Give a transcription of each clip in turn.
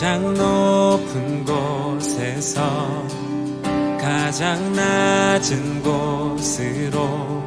가장 높은 곳에서 가장 낮은 곳으로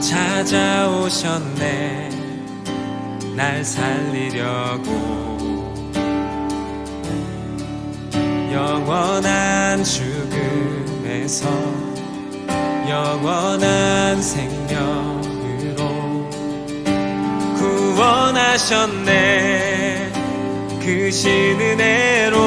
찾아오셨네. 날 살리려고. 영원한 죽음에서 영원한 생명으로 구원하셨네 그 신은혜로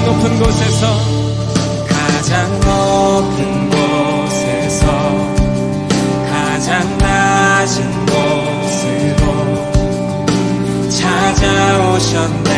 가장 높은 곳에서 가장 높은 곳에서 가장 낮은 곳으로 찾아오셨네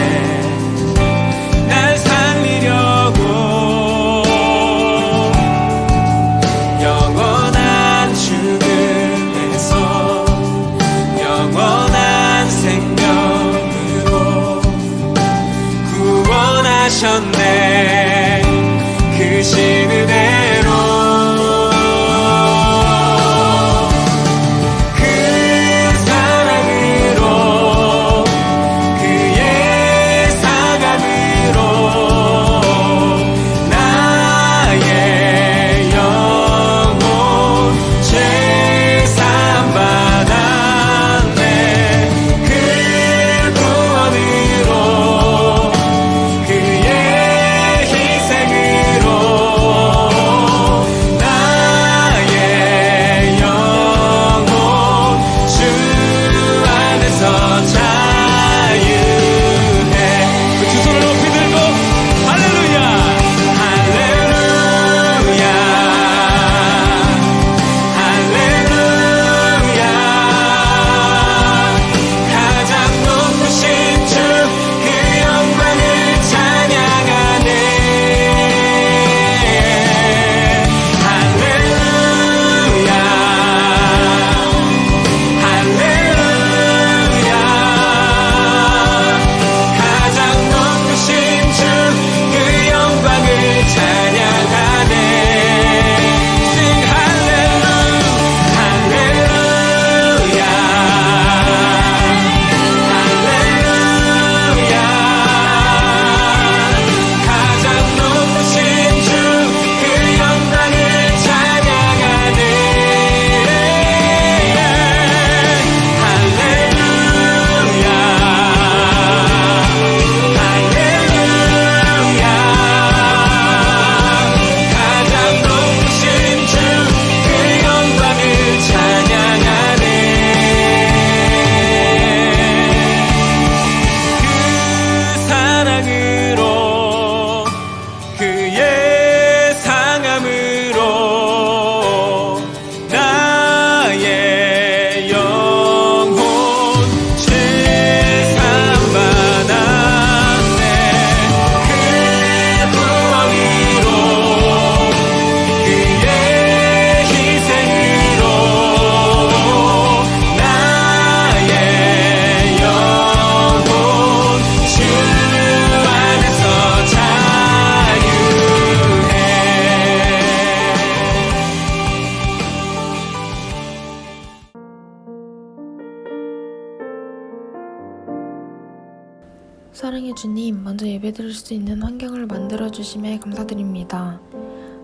사랑해 주님, 먼저 예배드릴 수 있는 환경을 만들어 주심에 감사드립니다.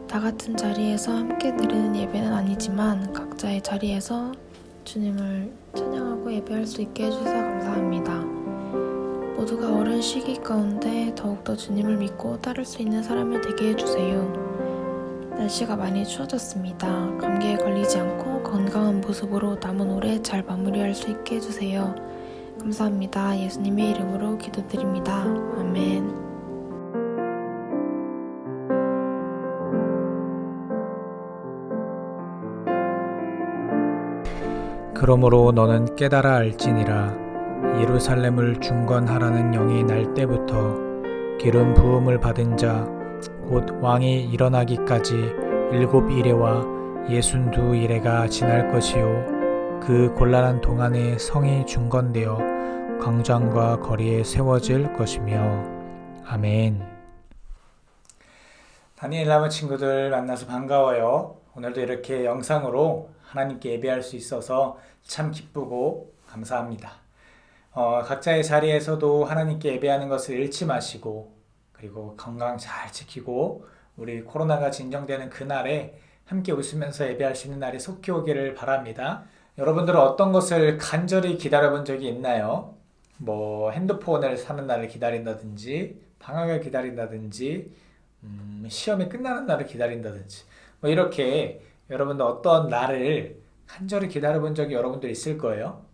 다 같은 자리에서 함께 드리는 예배는 아니지만 각자의 자리에서 주님을 찬양하고 예배할 수 있게 해주셔서 감사합니다. 모두가 어려운 시기 가운데 더욱더 주님을 믿고 따를 수 있는 사람이 되게 해주세요. 날씨가 많이 추워졌습니다. 감기에 걸리지 않고 건강한 모습으로 남은 올해 잘 마무리할 수 있게 해주세요. 감사합니다. 예수님의 이름으로 기도드립니다. 아멘. 그러므로 너는 깨달아 알지니라 예루살렘을 중건하라는 영이 날 때부터 기름 부음을 받은 자 곧 왕이 일어나기까지 일곱 이래와 예순 두 이래가 지날 것이요 그 곤란한 동안에 성이 중건되어 광장과 거리에 세워질 것이며 아멘. 다니엘 라마 친구들 만나서 반가워요. 오늘도 이렇게 영상으로 하나님께 예배할 수 있어서 참 기쁘고 감사합니다. 어, 각자의 자리에서도 하나님께 예배하는 것을 잃지 마시고 그리고 건강 잘 지키고 우리 코로나가 진정되는 그날에 함께 웃으면서 예배할 수 있는 날이 속히 오기를 바랍니다. 여러분들은 어떤 것을 간절히 기다려본 적이 있나요? 뭐 핸드폰을 사는 날을 기다린다든지 방학을 기다린다든지 음, 시험이 끝나는 날을 기다린다든지 뭐 이렇게 여러분들 어떤 날을 간절히 기다려본 적이 여러분들 있을 거예요.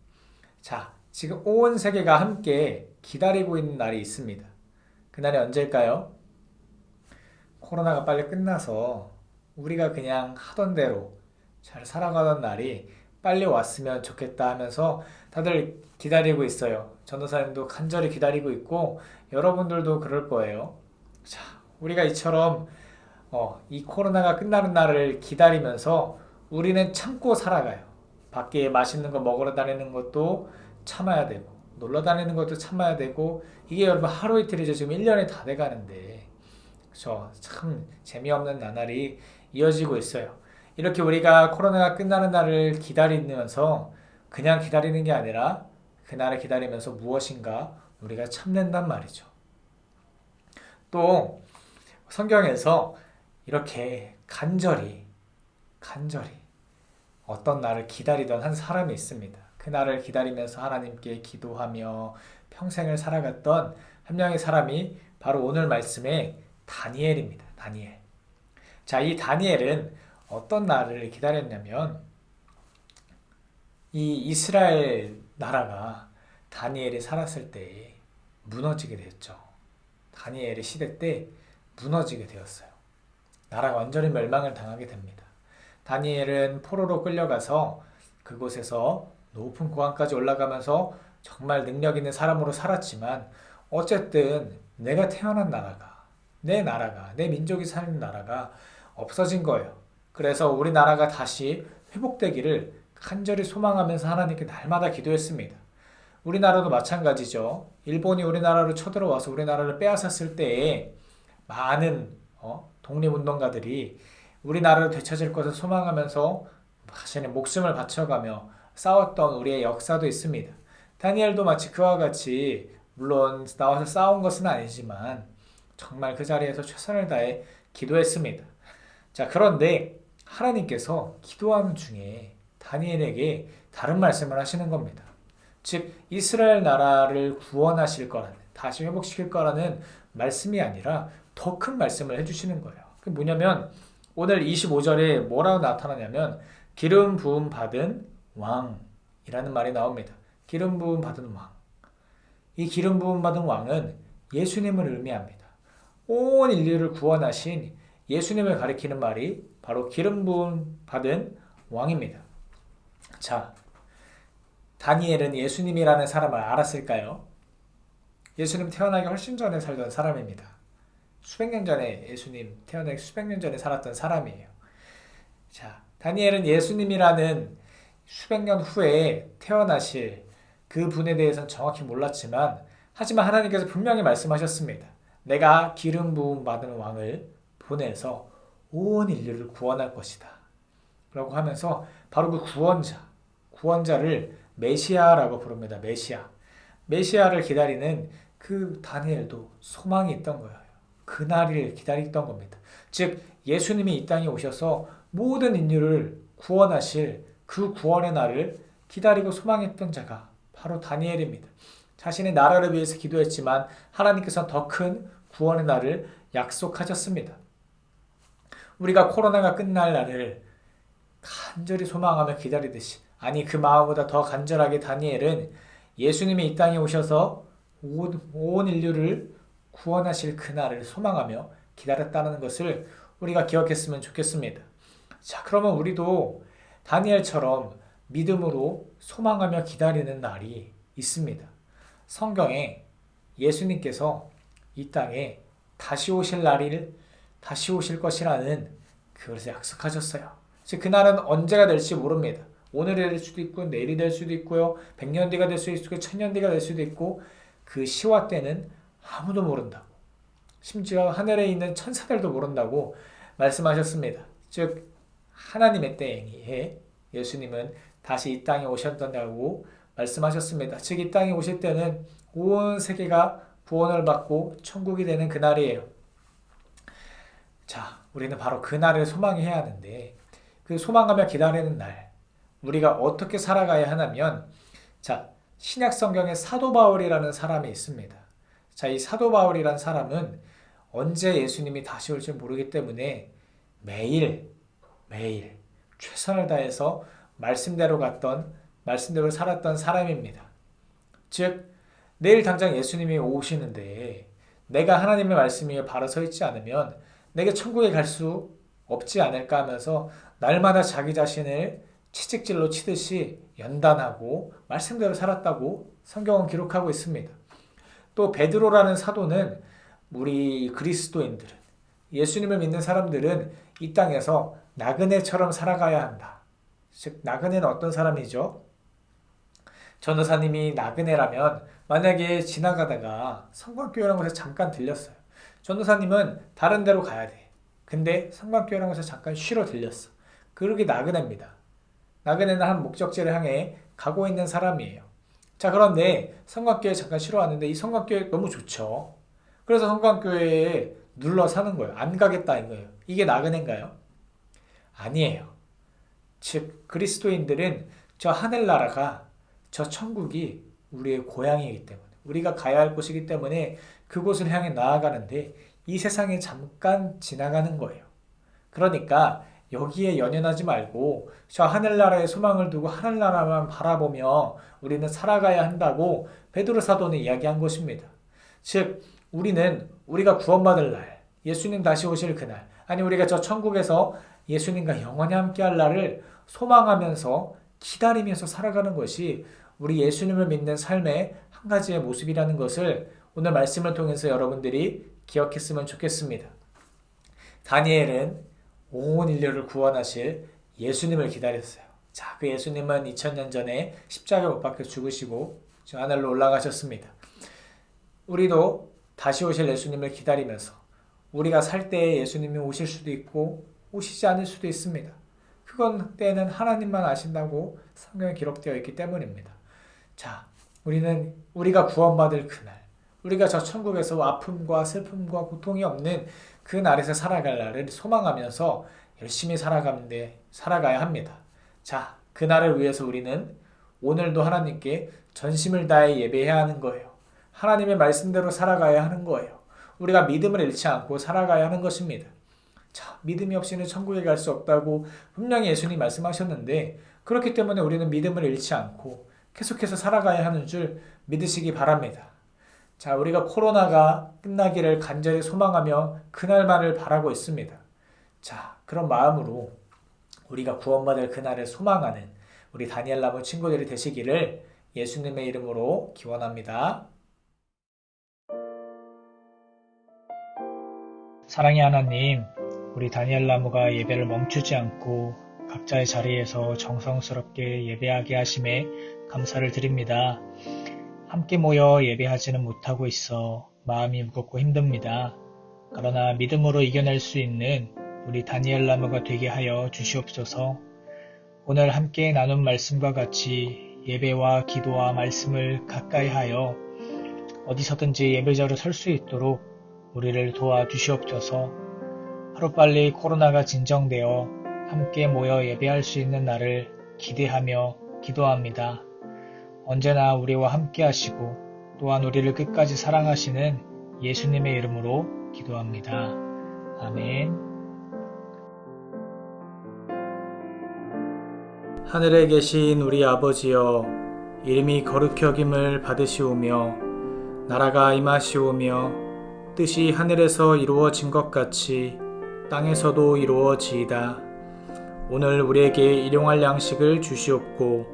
자, 지금 온 세계가 함께 기다리고 있는 날이 있습니다. 그날이 언제일까요? 코로나가 빨리 끝나서 우리가 그냥 하던 대로 잘 살아가던 날이 빨리 왔으면 좋겠다 하면서 다들 기다리고 있어요. 전도사님도 간절히 기다리고 있고 여러분들도 그럴 거예요. 자, 우리가 이처럼 어, 이 코로나가 끝나는 날을 기다리면서 우리는 참고 살아가요. 밖에 맛있는 거 먹으러 다니는 것도 참아야 되고, 놀러 다니는 것도 참아야 되고, 이게 여러분 하루 이틀이죠. 지금 1년이 다 돼 가는데. 그쵸. 참 재미없는 나날이 이어지고 있어요. 이렇게 우리가 코로나가 끝나는 날을 기다리면서 그냥 기다리는 게 아니라 그날을 기다리면서 무엇인가 우리가 참는단 말이죠. 또 성경에서 이렇게 간절히 간절히 어떤 날을 기다리던 한 사람이 있습니다. 그 날을 기다리면서 하나님께 기도하며 평생을 살아갔던 한 명의 사람이 바로 오늘 말씀의 다니엘입니다. 다니엘. 자, 이 다니엘은 어떤 날을 기다렸냐면 이 이스라엘 나라가 다니엘이 살았을 때 무너지게 되었죠. 다니엘의 시대 때 무너지게 되었어요. 나라가 완전히 멸망을 당하게 됩니다. 다니엘은 포로로 끌려가서 그곳에서 높은 고관까지 올라가면서 정말 능력 있는 사람으로 살았지만 어쨌든 내가 태어난 나라가 내 나라가 내 민족이 사는 나라가 없어진 거예요. 그래서 우리나라가 다시 회복되기를 간절히 소망하면서 하나님께 날마다 기도했습니다. 우리나라도 마찬가지죠. 일본이 우리나라로 쳐들어와서 우리나라를 빼앗았을 때에 많은 어, 독립운동가들이 우리나라를 되찾을 것을 소망하면서 자신의 목숨을 바쳐가며 싸웠던 우리의 역사도 있습니다. 다니엘도 마치 그와 같이 물론 나와서 싸운 것은 아니지만 정말 그 자리에서 최선을 다해 기도했습니다. 자, 그런데 하나님께서 기도하는 중에 다니엘에게 다른 말씀을 하시는 겁니다. 즉, 이스라엘 나라를 구원하실 거라는, 다시 회복시킬 거라는 말씀이 아니라 더 큰 말씀을 해주시는 거예요. 그 뭐냐면, 오늘 25절에 뭐라고 나타나냐면, 기름 부음 받은 왕이라는 말이 나옵니다. 기름 부음 받은 왕. 이 기름 부음 받은 왕은 예수님을 의미합니다. 온 인류를 구원하신 예수님을 가리키는 말이 바로 기름 부음 받은 왕입니다. 자, 다니엘은 예수님이라는 사람을 알았을까요? 예수님 태어나기 훨씬 전에 살던 사람입니다. 수백 년 전에 예수님 태어나기 수백 년 전에 살았던 사람이에요. 자, 다니엘은 예수님이라는 수백 년 후에 태어나실 그 분에 대해서는 정확히 몰랐지만 하지만 하나님께서 분명히 말씀하셨습니다. 내가 기름 부음 받은 왕을 보내서 온 인류를 구원할 것이다. 라고 하면서 바로 그 구원자, 구원자를 메시아라고 부릅니다. 메시아. 메시아를 기다리는 그 다니엘도 소망이 있던 거예요. 그날을 기다렸던 겁니다. 즉 예수님이 이 땅에 오셔서 모든 인류를 구원하실 그 구원의 날을 기다리고 소망했던 자가 바로 다니엘입니다. 자신의 나라를 위해서 기도했지만 하나님께서 더큰 구원의 날을 약속하셨습니다. 우리가 코로나가 끝날 날을 간절히 소망하며 기다리듯이 아니 그 마음보다 더 간절하게 다니엘은 예수님이 이 땅에 오셔서 온, 온 인류를 구원하실 그날을 소망하며 기다렸다는 것을 우리가 기억했으면 좋겠습니다. 자, 그러면 우리도 다니엘처럼 믿음으로 소망하며 기다리는 날이 있습니다. 성경에 예수님께서 이 땅에 다시 오실 날을 다시 오실 것이라는 그것을 약속하셨어요. 즉 그날은 언제가 될지 모릅니다. 오늘이 될 수도 있고 내일이 될 수도 있고요. 백년 뒤가 될 수도 있고 천년 뒤가 될 수도 있고 그 시와 때는 아무도 모른다고. 심지어 하늘에 있는 천사들도 모른다고 말씀하셨습니다. 즉 하나님의 때에 예수님은 다시 이 땅에 오셨다고 말씀하셨습니다. 즉 이 땅에 오실 때는 온 세계가 구원을 받고 천국이 되는 그날이에요. 자, 우리는 바로 그날을 소망해야 하는데 그 소망하며 기다리는 날 우리가 어떻게 살아가야 하냐면 자, 신약 성경에 사도 바울이라는 사람이 있습니다. 자, 이 사도 바울이라는 사람은 언제 예수님이 다시 올지 모르기 때문에 매일 매일 최선을 다해서 말씀대로 갔던 말씀대로 살았던 사람입니다. 즉 내일 당장 예수님이 오시는데 내가 하나님의 말씀 위에 바로 서 있지 않으면 내게 천국에 갈 수 없지 않을까 하면서 날마다 자기 자신을 채찍질로 치듯이 연단하고 말씀대로 살았다고 성경은 기록하고 있습니다. 또 베드로라는 사도는 우리 그리스도인들은 예수님을 믿는 사람들은 이 땅에서 나그네처럼 살아가야 한다. 즉 나그네는 어떤 사람이죠? 전도사님이 나그네라면 만약에 지나가다가 성곽교회라는 곳에 잠깐 들렸어요. 전도사님은 다른 데로 가야 돼. 근데 성곽교회라는 곳에 잠깐 쉬러 들렸어. 그러게 나그네입니다. 나그네는 한 목적지를 향해 가고 있는 사람이에요. 자, 그런데 성곽교회 잠깐 쉬러 왔는데 이 성곽교회 너무 좋죠. 그래서 성곽교회에 눌러 사는 거예요. 안 가겠다 이거예요. 이게 나그네인가요? 아니에요. 즉 그리스도인들은 저 하늘나라가 저 천국이 우리의 고향이기 때문에 우리가 가야 할 곳이기 때문에 그곳을 향해 나아가는데 이 세상에 잠깐 지나가는 거예요. 그러니까 여기에 연연하지 말고 저 하늘나라에 소망을 두고 하늘나라만 바라보며 우리는 살아가야 한다고 베드로 사도는 이야기한 것입니다. 즉 우리는 우리가 구원받을 날, 예수님 다시 오실 그날, 아니 우리가 저 천국에서 예수님과 영원히 함께할 날을 소망하면서 기다리면서 살아가는 것이 우리 예수님을 믿는 삶의 한 가지의 모습이라는 것을 오늘 말씀을 통해서 여러분들이 기억했으면 좋겠습니다. 다니엘은 온 인류를 구원하실 예수님을 기다렸어요. 자, 그 예수님은 2000년 전에 십자가 못 박혀 죽으시고 저 하늘로 올라가셨습니다. 우리도 다시 오실 예수님을 기다리면서 우리가 살 때에 예수님이 오실 수도 있고 오시지 않을 수도 있습니다. 그건 때는 하나님만 아신다고 성경에 기록되어 있기 때문입니다. 자, 우리는 우리가 구원받을 그날, 우리가 저 천국에서 아픔과 슬픔과 고통이 없는 그 날에서 살아갈 날을 소망하면서 열심히 살아가는데 살아가야 합니다. 자, 그 날을 위해서 우리는 오늘도 하나님께 전심을 다해 예배해야 하는 거예요. 하나님의 말씀대로 살아가야 하는 거예요. 우리가 믿음을 잃지 않고 살아가야 하는 것입니다. 자, 믿음이 없이는 천국에 갈 수 없다고 분명히 예수님 말씀하셨는데 그렇기 때문에 우리는 믿음을 잃지 않고 계속해서 살아가야 하는 줄 믿으시기 바랍니다. 자, 우리가 코로나가 끝나기를 간절히 소망하며 그날만을 바라고 있습니다. 자, 그런 마음으로 우리가 구원받을 그날을 소망하는 우리 다니엘 나무 친구들이 되시기를 예수님의 이름으로 기원합니다. 사랑의 하나님, 우리 다니엘 나무가 예배를 멈추지 않고 각자의 자리에서 정성스럽게 예배하게 하심에 감사를 드립니다. 함께 모여 예배하지는 못하고 있어 마음이 무겁고 힘듭니다. 그러나 믿음으로 이겨낼 수 있는 우리 다니엘 나무가 되게 하여 주시옵소서. 오늘 함께 나눈 말씀과 같이 예배와 기도와 말씀을 가까이 하여 어디서든지 예배자로 설 수 있도록 우리를 도와 주시옵소서. 하루빨리 코로나가 진정되어 함께 모여 예배할 수 있는 날을 기대하며 기도합니다. 언제나 우리와 함께 하시고 또한 우리를 끝까지 사랑하시는 예수님의 이름으로 기도합니다. 아멘. 하늘에 계신 우리 아버지여, 이름이 거룩히 여김을 받으시오며, 나라가 임하시오며, 뜻이 하늘에서 이루어진 것 같이 땅에서도 이루어지이다. 오늘 우리에게 일용할 양식을 주시옵고,